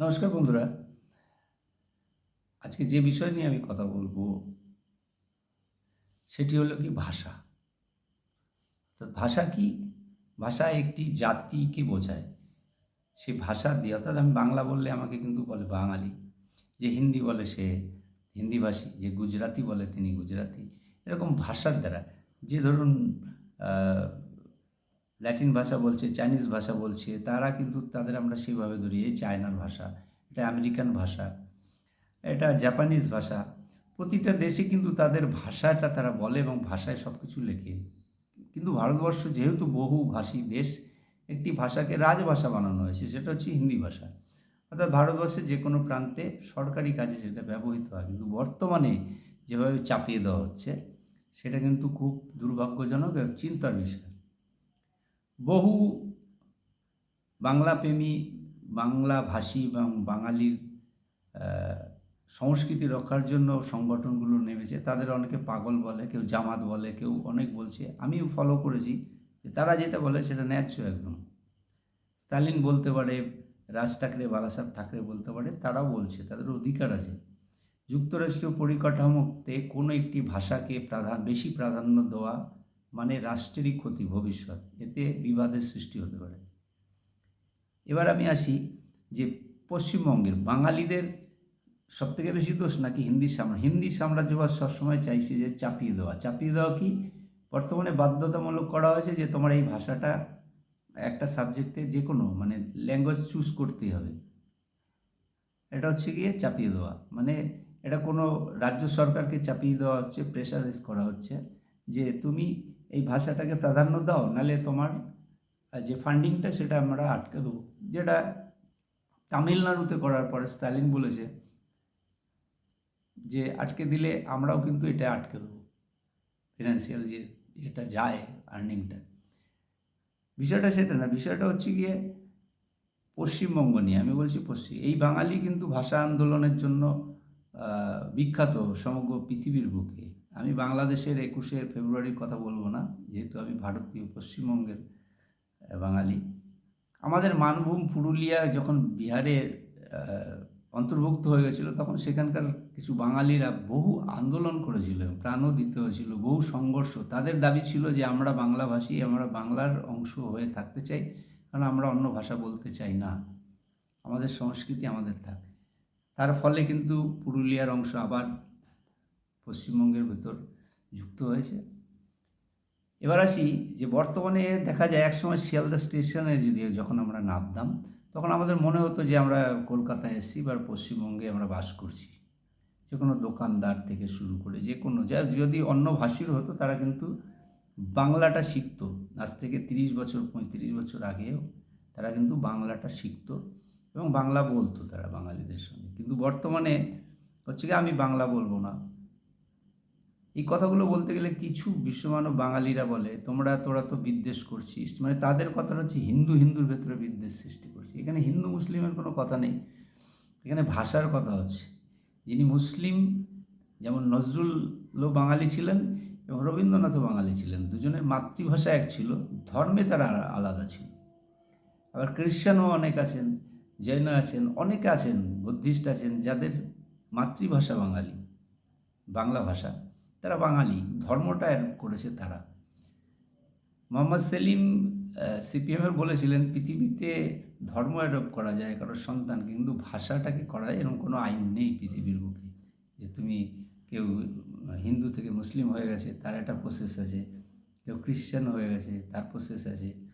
নমস্কার বন্ধুরা। আজকে যে বিষয় নিয়ে আমি কথা বলব, সেটি হলো কি ভাষা। অর্থাৎ ভাষা কি? ভাষা একটি জাতিকে বোঝায়। সেই ভাষা দিয়ে, অর্থাৎ আমি বাংলা বললে আমাকে কিন্তু বলে বাঙালি। যে হিন্দি বলে সে, হিন্দিভাষী। যে গুজরাতি বলে তিনি গুজরাতি। এরকম ভাষার দ্বারা যে ধরুন ল্যাটিন ভাষা বলছে, চাইনিজ ভাষা বলছে, তারা কিন্তু তাদের আমরা সেইভাবে ধরি, এই চায়নার ভাষা, এটা আমেরিকান ভাষা, এটা জাপানিজ ভাষা, প্রতিটা দেশে কিন্তু তাদের ভাষাটা তারা বলে এবং ভাষায় সব কিছু লেখে। কিন্তু ভারতবর্ষ যেহেতু বহুভাষী দেশ, একটি ভাষাকে রাজভাষা বানানো হয়েছে, সেটা হচ্ছে হিন্দি ভাষা। অর্থাৎ ভারতবর্ষের যে কোনো প্রান্তে সরকারি কাজে সেটা ব্যবহৃত হয়, কিন্তু বর্তমানে যেভাবে চাপিয়ে দেওয়া হচ্ছে, সেটা কিন্তু খুব দুর্ভাগ্যজনক এবং চিন্তার বিষয়। বহু বাংলাপ্রেমী বাংলাভাষী এবং বাঙালির সংস্কৃতি রক্ষার জন্য সংগঠনগুলো নেমেছে। তাদের অনেকে পাগল বলে, কেউ জামাত বলে, কেউ অনেক বলছে। আমিও ফলো করেছি তারা যেটা বলে সেটা ন্যায্য একদম। স্টালিন বলতে পারে, রাজ ঠাকরে বালাসাহেব ঠাকরে বলতে পারে, তারাও বলছে, তাদের অধিকার আছে। যুক্তরাষ্ট্রীয় পরিকাঠামোতে কোনো একটি ভাষাকে প্রাধান, বেশি প্রাধান্য দেওয়া মানে রাষ্ট্রেরই ক্ষতি ভবিষ্যৎ। এতে বিবাদের সৃষ্টি হতে পারে। এবার আমি আসি যে পশ্চিমবঙ্গের বাঙালিদের সবথেকে বেশি দোষ নাকি হিন্দি সাম্রাজ্য হিন্দি সাম্রাজ্যবাদ সবসময় চাইছে যে চাপিয়ে দেওয়া। চাপিয়ে দেওয়া কি? বর্তমানে বাধ্যতামূলক করা হয়েছে যে তোমার এই ভাষাটা একটা সাবজেক্টে যে কোনো মানে ল্যাঙ্গুয়েজ চুজ করতেই হবে। এটা হচ্ছে গিয়ে চাপিয়ে দেওয়া। মানে এটা কোনো রাজ্য সরকারকে চাপিয়ে দেওয়া হচ্ছে প্রেশারাইজ করা হচ্ছে যে তুমি এই ভাষাটাকে প্রাধান্য দাও, নালে তোমার যে ফান্ডিংটা সেটা আমরা আটকে দেবো। যেটা তামিলনাড়ুতে করার পরে স্টালিন বলেছে যে আটকে দিলে আমরাও কিন্তু এটা আটকে দেবো ফিনান্সিয়াল যে এটা যায় আর্নিংটা বিষয়টা সেটা না, বিষয়টা হচ্ছে গিয়ে পশ্চিমবঙ্গ নিয়ে। আমি বলছি পশ্চিম এই বাঙালি কিন্তু ভাষা আন্দোলনের জন্য বিখ্যাত সমগ্র পৃথিবীর বুকে। আমি বাংলাদেশের একুশে ফেব্রুয়ারির কথা বলব না, যেহেতু আমি ভারতীয়, পশ্চিমবঙ্গের বাঙালি। আমাদের মানভূম পুরুলিয়া যখন বিহারে অন্তর্ভুক্ত হয়ে গেছিল, তখন সেখানকার কিছু বাঙালিরা বহু আন্দোলন করেছিল, প্রাণও দিতে হয়েছিল, বহু সংঘর্ষ। তাদের দাবি ছিল যে আমরা বাংলাভাষী, আমরা বাংলার অংশ হয়ে থাকতে চাই, কারণ আমরা অন্য ভাষা বলতে চাই না। আমাদের সংস্কৃতি আমাদের থাকে। তার ফলে কিন্তু পুরুলিয়ার অংশ আবার পশ্চিমবঙ্গের ভেতর যুক্ত হয়েছে। এবার আসি যে বর্তমানে দেখা যায় একসময় শিয়ালদা স্টেশনে যদি যখন আমরা নামতাম, তখন আমাদের মনে হতো যে আমরা কলকাতায় এসেছি বা পশ্চিমবঙ্গে আমরা বাস করছি। যে কোনো দোকানদার থেকে শুরু করে যে কোনো যা যদি অন্য ভাষীর হতো, তারা কিন্তু বাংলাটা শিখতো। আজ থেকে তিরিশ বছর, পঁয়ত্রিশ বছর আগেও তারা কিন্তু বাংলাটা শিখতো এবং বাংলা বলতো তারা বাঙালিদের সঙ্গে। কিন্তু বর্তমানে হচ্ছে কি আমি বাংলা বলব না। এই কথাগুলো বলতে গেলে কিছু বিশ্বমানব বাঙালিরা বলে, তোমরা, তোরা তো বিদ্বেষ করছিস। মানে তাদের কথাটা হচ্ছে হিন্দু, হিন্দুর ভেতরে বিদ্বেষ সৃষ্টি করছে। এখানে হিন্দু, মুসলিমের কোনো কথা নেই। এখানে ভাষার কথা হচ্ছে। যিনি মুসলিম, যেমন নজরুলও বাঙালি ছিলেন এবং রবীন্দ্রনাথও বাঙালি ছিলেন। দুজনের মাতৃভাষা এক ছিল, ধর্মে তারা আলাদা ছিল। আবার খ্রিশ্চানও অনেক আছেন, জৈন আছেন, অনেকে আছেন, বুদ্ধিস্ট আছেন, যাদের মাতৃভাষা বাঙালি, বাংলা ভাষা। তারা বাঙালি, ধর্মটা করেছে তারা। মোহাম্মদ সেলিম সিপিএমের বলেছিলেন, পৃথিবীতে ধর্ম অ্যাডপ্ট করা যায় কারোর সন্তান কিন্তু ভাষাটাকে করা যায় এরকম কোনো আইন নেই পৃথিবীর বুকে। যে তুমি কেউ হিন্দু থেকে মুসলিম হয়ে গেছে, তার একটা প্রসেস আছে। কেউ খ্রিশ্চান হয়ে গেছে, তার প্রসেস আছে।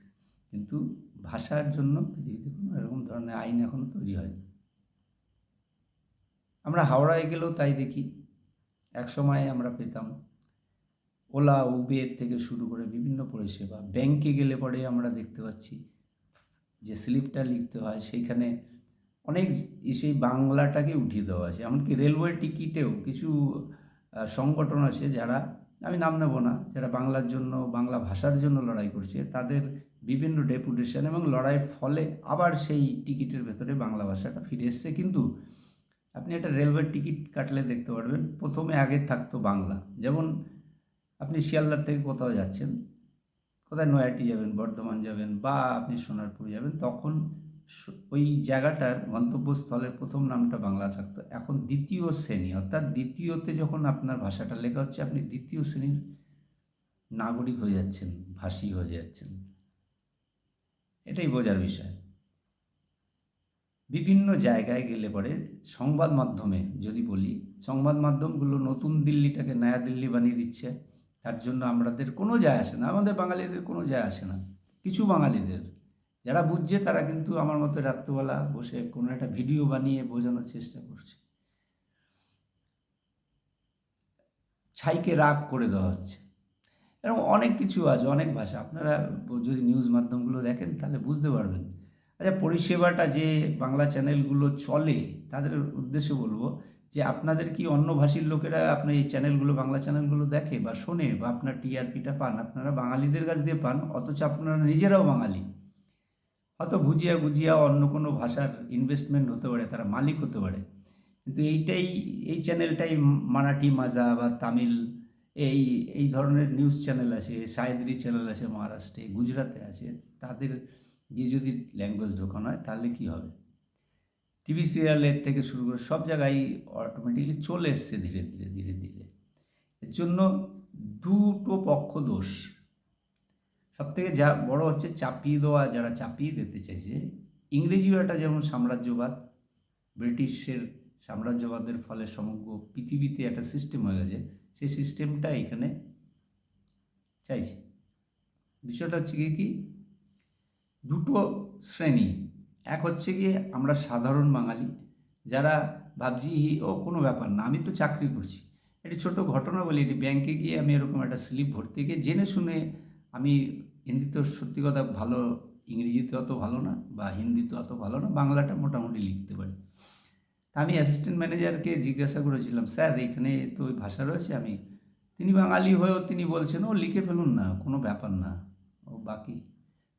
কিন্তু ভাষার জন্য পৃথিবীতে কোনো এরকম ধরনের আইন এখনও তৈরি হয়নি। আমরা হাওড়ায় গেলেও তাই দেখি। এক সময় আমরা পেতাম। ওলা উবের থেকে শুরু করে বিভিন্ন পরিষেবা। ব্যাংকে গেলে পরে আমরা দেখতে পাচ্ছি, যে স্লিপটা লিখতে হয়, সেইখানে অনেক সেই বাংলাটাকে উঠিয়ে দেওয়া আছে। এমনকি রেলওয়ে টিকিটেও কিছু সংগঠন আছে যারা, আমি নাম নেব না, যারা বাংলার জন্য, বাংলা ভাষার জন্য লড়াই করছে, তাদের বিভিন্ন ডেপুটেশন এবং লড়াইয়ের ফলে আবার সেই টিকিটের ভেতরে বাংলা ভাষাটা ফিরে এসছে। কিন্তু আপনি একটা রেলওয়ে টিকিট কাটলে দেখতে পারবেন। প্রথমে আগে থাকতো বাংলা। যেমন আপনি শিয়ালদার থেকে কোথাও যাচ্ছেন, কোথায় নয়াটি যাবেন, বর্ধমান যাবেন বা আপনি সোনারপুর যাবেন, তখন ওই জায়গাটার গন্তব্যস্থলের প্রথম নামটা বাংলা থাকতো। এখন দ্বিতীয় শ্রেণি, অর্থাৎ দ্বিতীয়তে যখন আপনার ভাষাটা লেখা হচ্ছে, আপনি দ্বিতীয় শ্রেণির নাগরিক হয়ে যাচ্ছেন, ভাষী হয়ে যাচ্ছেন। এটাই বোঝার বিষয়। বিভিন্ন জায়গায় গেলে পরে সংবাদ মাধ্যমে যদি বলি, সংবাদ মাধ্যমগুলো নতুন দিল্লিটাকে নয়া দিল্লি বানিয়ে দিচ্ছে। তার জন্য আমাদের কোনো যায় আসে না। আমাদের বাঙালিদের কোনো যায় আসে না। কিছু বাঙালিদের। যারা বুঝছে তারা কিন্তু আমার মতো রাত্রবেলা বসে কোনো একটা ভিডিও বানিয়ে বোঝানোর চেষ্টা করছে। ছাইকে রাগ করে দেওয়া হচ্ছে। এরকম অনেক কিছু আছে, অনেক ভাষা। আপনারা যদি নিউজ মাধ্যমগুলো দেখেন তাহলে বুঝতে পারবেন। আচ্ছা পরিষেবাটা যে বাংলা চ্যানেলগুলো চলে, তাদের উদ্দেশ্যে বলব যে আপনাদের কি অন্য ভাষীর লোকেরা আপনার এই চ্যানেলগুলো, বাংলা চ্যানেলগুলো দেখে বা শোনে বা আপনার টিআরপিটা পান, আপনারা বাঙালিদের কাছ দিয়ে পান, অথচ আপনারা নিজেরাও বাঙালি। হয়তো বুঝিয়া গুজিয়া অন্য কোনো ভাষার ইনভেস্টমেন্ট হতে পারে, তারা মালিক হতে পারে। কিন্তু এইটাই, এই চ্যানেলটাই মারাঠি মাজা বা তামিল, এই এই ধরনের নিউজ চ্যানেল আছে সায়দ্রি চ্যানেল আছে, মহারাষ্ট্রে গুজরাটে আছে, তাদের দিয়ে যদি ল্যাঙ্গুয়েজ ঢোকানো হয়, তাহলে কী হবে? টিভি সিরিয়ালের থেকে শুরু করে সব জায়গায় অটোমেটিকলি চলে এসছে ধীরে ধীরে ধীরে ধীরে। এর জন্য দুটো পক্ষ দোষ। সব থেকে যা বড় হচ্ছে চাপিয়ে দেওয়া, যারা চাপিয়ে দিতে চাইছে ইংরেজিও একটা যেমন সাম্রাজ্যবাদ, ব্রিটিশের সাম্রাজ্যবাদের ফলে সমগ্র পৃথিবীতে একটা সিস্টেম হয়ে গেছে, সেই সিস্টেমটা এখানে চাইছে। বিষয়টা হচ্ছে গিয়ে কি? দুটো শ্রেণি। এক হচ্ছে গিয়ে আমরা সাধারণ বাঙালি, যারা ভাবছি, ও, কোনো ব্যাপার না, আমি তো চাকরি করছি। একটি ছোট ঘটনা বলি এটি ব্যাংকে গিয়ে আমি এরকম একটা স্লিপ ভর্তি গিয়ে জেনে শুনে আমি হিন্দি তো সত্যি কথা ভালো, ইংরেজিতে অত ভালো না, বা হিন্দিতে অত ভালো না, বাংলাটা মোটামুটি লিখতে পারি। তা আমি অ্যাসিস্ট্যান্ট ম্যানেজারকে জিজ্ঞাসা করেছিলাম, স্যার, এখানে তো ওই ভাষা রয়েছে, আমি, তিনি বাঙালি হয়েও তিনি বলছেন, ও, লিখে ফেলুন না, কোনো ব্যাপার না, ও বাকি।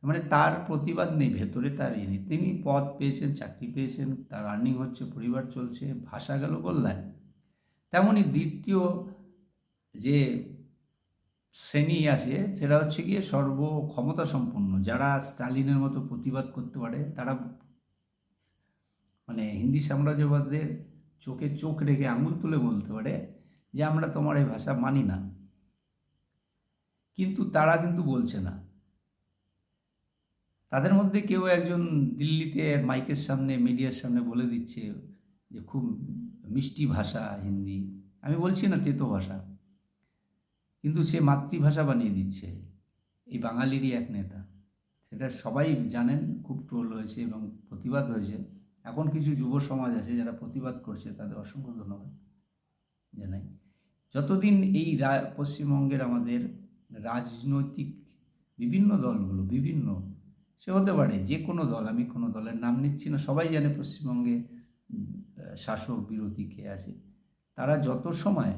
মানে তার প্রতিবাদ নেই, ভেতরে তার ইয়ে তিনি পদ পেয়েছেন, চাকরি পেয়েছেন, তার আর্নিং হচ্ছে, পরিবার চলছে, ভাষা গেল বললায় তেমনই দ্বিতীয় যে শ্রেণি আছে, সেটা হচ্ছে গিয়ে সর্ব ক্ষমতা সম্পন্ন। যারা স্টালিনের মতো প্রতিবাদ করতে পারে, তারা মানে হিন্দি সাম্রাজ্যবাদের চোখে চোখ রেখে আঙুল তুলে বলতে পারে যে, আমরা তোমার এই ভাষা মানি না। কিন্তু তারা কিন্তু বলছে না। তাদের মধ্যে কেউ একজন দিল্লিতে মাইকের সামনে, মিডিয়ার সামনে বলে দিচ্ছে যে খুব মিষ্টি ভাষা হিন্দি। আমি বলছি না তেতো ভাষা। কিন্তু সে মাতৃভাষা বানিয়ে দিচ্ছে। এই বাঙালিরই এক নেতা। সেটা সবাই জানেন, খুব ট্রোল হয়েছে এবং প্রতিবাদ হয়েছে। এখন কিছু যুব সমাজ আছে যারা প্রতিবাদ করছে, তাদের অসংখ্য ধন্যবাদ জানাই। যতদিন এই পশ্চিমবঙ্গের আমাদের রাজনৈতিক বিভিন্ন দলগুলো, বিভিন্ন সে হতে পারে যে কোনো দল, আমি কোনো দলের নাম নিচ্ছি না, সবাই জানে পশ্চিমবঙ্গে শাসক বিরোধী কে আছে। তারা যত সময়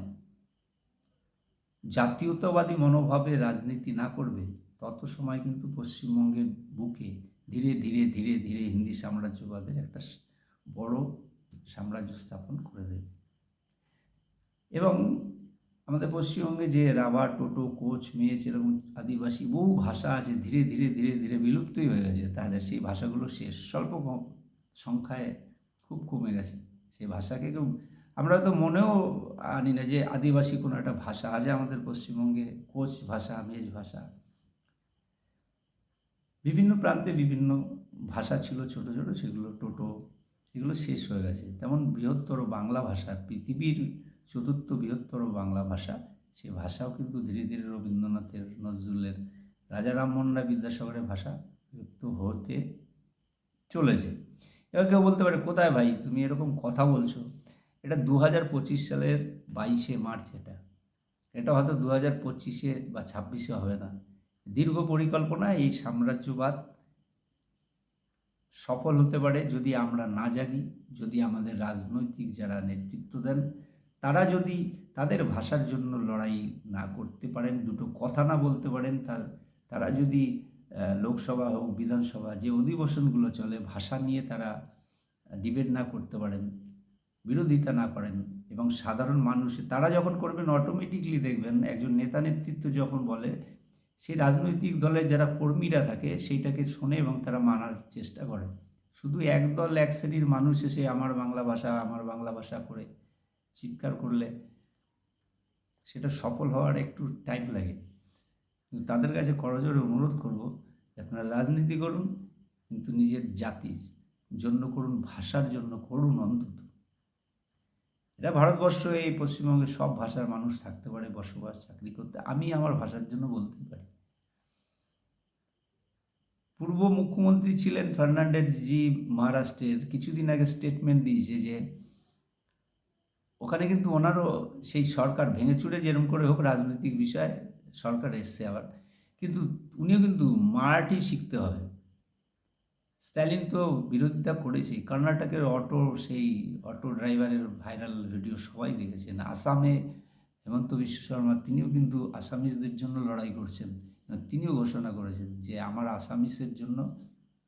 জাতীয়তাবাদী মনোভাবে রাজনীতি না করবে, তত সময় কিন্তু পশ্চিমবঙ্গের বুকে ধীরে ধীরে ধীরে ধীরে হিন্দি সাম্রাজ্যবাদের একটা বড় সাম্রাজ্য স্থাপন করে দেবে। এবং আমাদের পশ্চিমবঙ্গে যে রাবার, টোটো, কোচ মেয়েচ এরকম আদিবাসী, বহু ভাষা আছে, ধীরে ধীরে ধীরে ধীরে বিলুপ্তই হয়ে গেছে। তাদের সেই ভাষাগুলো শেষ। স্বল্প সংখ্যায় খুব কমে গেছে। সেই ভাষাকে কেউ আমরা তো মনেও আনি না যে আদিবাসী কোনো একটা ভাষা আছে আমাদের পশ্চিমবঙ্গে, কোচ ভাষা, মেজ ভাষা। বিভিন্ন প্রান্তে বিভিন্ন ভাষা ছিল ছোট ছোট, সেগুলো টোটো, এগুলো শেষ হয়ে গেছে। তেমন বৃহত্তর বাংলা ভাষা পৃথিবীর চতুর্থ বৃহত্তর বাংলা ভাষা। সে ভাষাও কিন্তু ধীরে ধীরে রবীন্দ্রনাথের, নজরুলের, রাজা রামমোহন রায় বিদ্যাসাগরের ভাষা বিলুপ্ত হতে চলেছে। এবার কেউ বলতে পারে, কোথায় ভাই? তুমি এরকম কথা বলছো। এটা দু হাজার পঁচিশ সালের বাইশে মার্চ এটা। এটা হয়তো দু হাজার পঁচিশে বা ছাব্বিশে হবে না। দীর্ঘ পরিকল্পনা, এই সাম্রাজ্যবাদ সফল হতে পারে যদি আমরা না জাগি, যদি আমাদের রাজনৈতিক যারা নেতৃত্ব দেন তারা যদি তাদের ভাষার জন্য লড়াই না করতে পারেন, দুটো কথা না বলতে পারেন তার তারা যদি লোকসভা হোক, বিধানসভা, যে অধিবেশনগুলো চলে, ভাষা নিয়ে তারা ডিবেট না করতে পারেন, বিরোধিতা না করেন এবং সাধারণ মানুষ, তারা যখন করবেন অটোমেটিকলি দেখবেন একজন নেতা নেতৃত্ব যখন বলে সেই রাজনৈতিক দলের যারা কর্মীরা থাকে, সেইটাকে শোনে এবং তারা মানার চেষ্টা করে। শুধু একদল এক শ্রেণির মানুষ এসে, আমার বাংলা ভাষা, আমার বাংলা ভাষা করে চিৎকার করলে সেটা সফল হওয়ার একটু টাইম লাগে। কিন্তু তাদের কাছে করজোরে অনুরোধ করব আপনারা রাজনীতি করুন, কিন্তু নিজের জাতির জন্য করুন, ভাষার জন্য করুন অন্তত। এটা ভারতবর্ষ, এই পশ্চিমবঙ্গে সব ভাষার মানুষ থাকতে পারে, বসবাস, চাকরি করতে। আমি আমার ভাষার জন্য বলতে পারি। পূর্ব মুখ্যমন্ত্রী ছিলেন ফার্নান্ডেজ জি মহারাষ্ট্রের। কিছুদিন আগে স্টেটমেন্ট দিয়েছে যে ওখানে কিন্তু ওনারও সেই সরকার ভেঙে চুড়ে যেরকম করে হোক রাজনৈতিক বিষয়, সরকার এসছে আবার। কিন্তু উনিও কিন্তু মারাঠি শিখতে হবে। স্ট্যালিন তো বিরোধিতা করেছেই। কর্ণাটকের অটো, সেই অটো ড্রাইভারের ভাইরাল ভিডিও সবাই দেখেছেন। আসামে হেমন্ত বিশ্ব শর্মা, তিনিও কিন্তু আসামিজদের জন্য লড়াই করছেন। তিনিও ঘোষণা করেছেন যে, আমার আসামিসের জন্য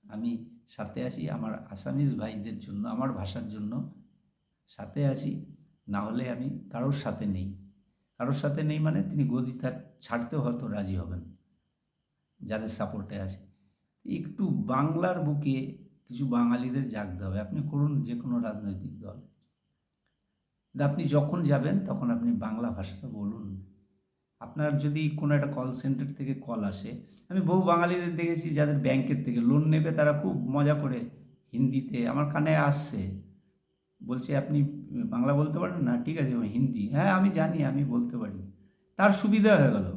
আমি সাথে আছি। আমার আসামিজ ভাইদের জন্য, আমার ভাষার জন্য সাথে আছি। না হলে আমি কারোর সাথে নেই। কারোর সাথে নেই মানে তিনি গদি থাক- ছাড়তেও হয়তো রাজি হবেন, যাদের সাপোর্টে আছে। একটু বাংলার বুকে কিছু বাঙালিদের জাগতে হবে। আপনি করুন যে কোনো রাজনৈতিক দল। আপনি যখন যাবেন, তখন আপনি বাংলা ভাষাটা বলুন। আপনার যদি কোনো একটা কল সেন্টার থেকে কল আসে, আমি বহু বাঙালিদের দেখেছি যাদের ব্যাংকের থেকে লোন নেবে, তারা খুব মজা করে হিন্দিতে, আমার কানে আসছে। বলছে, আপনি বাংলা বলতে পারেন না? ঠিক আছে হিন্দি। হ্যাঁ আমি জানি, আমি বলতে পারি। তার সুবিধা হয়ে গেল।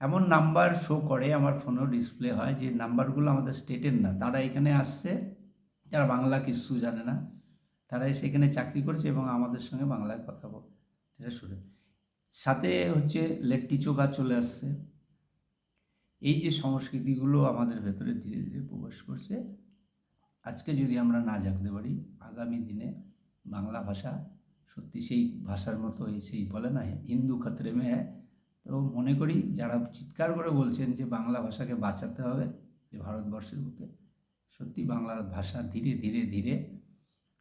এমন নাম্বার শো করে, আমার ফোনও ডিসপ্লে হয়, যে নাম্বারগুলো আমাদের স্টেটের না। তারা এখানে আসছে, যারা বাংলা কিছু জানে না, তারা এসে এখানে চাকরি করছে এবং আমাদের সঙ্গে বাংলায় কথা বল, এটা শুনে। সাথে হচ্ছে লেট্টি চোখা চলে আসছে। এই যে সংস্কৃতিগুলো আমাদের ভেতরে ধীরে ধীরে প্রবেশ করছে, আজকে যদি আমরা না জাগতে পারি, আগামী দিনে বাংলা ভাষা। সত্যি সেই ভাষার মতো সেই বলে না, হিন্দু খতরে মে হ্যাঁ। তো মনে করি যারা চিৎকার করে বলছেন যে বাংলা ভাষাকে বাঁচাতে হবে, যে ভারতবর্ষের বুকে, সত্যি বাংলা ভাষা ধীরে ধীরে ধীরে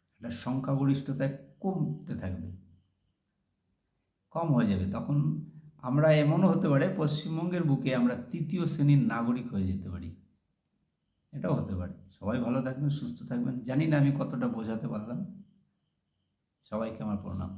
একটা সংখ্যাগরিষ্ঠতায় কমতে থাকবে। কম হয়ে যাবে। তখন আমরা এমনও হতে পারে, পশ্চিমবঙ্গের বুকে আমরা তৃতীয় শ্রেণির নাগরিক হয়ে যেতে পারি। এটাও হতে পারে। সবাই ভালো থাকবেন, সুস্থ থাকবেন। জানি না আমি কতটা বোঝাতে পারলাম। সবাইকে আমার প্রণাম।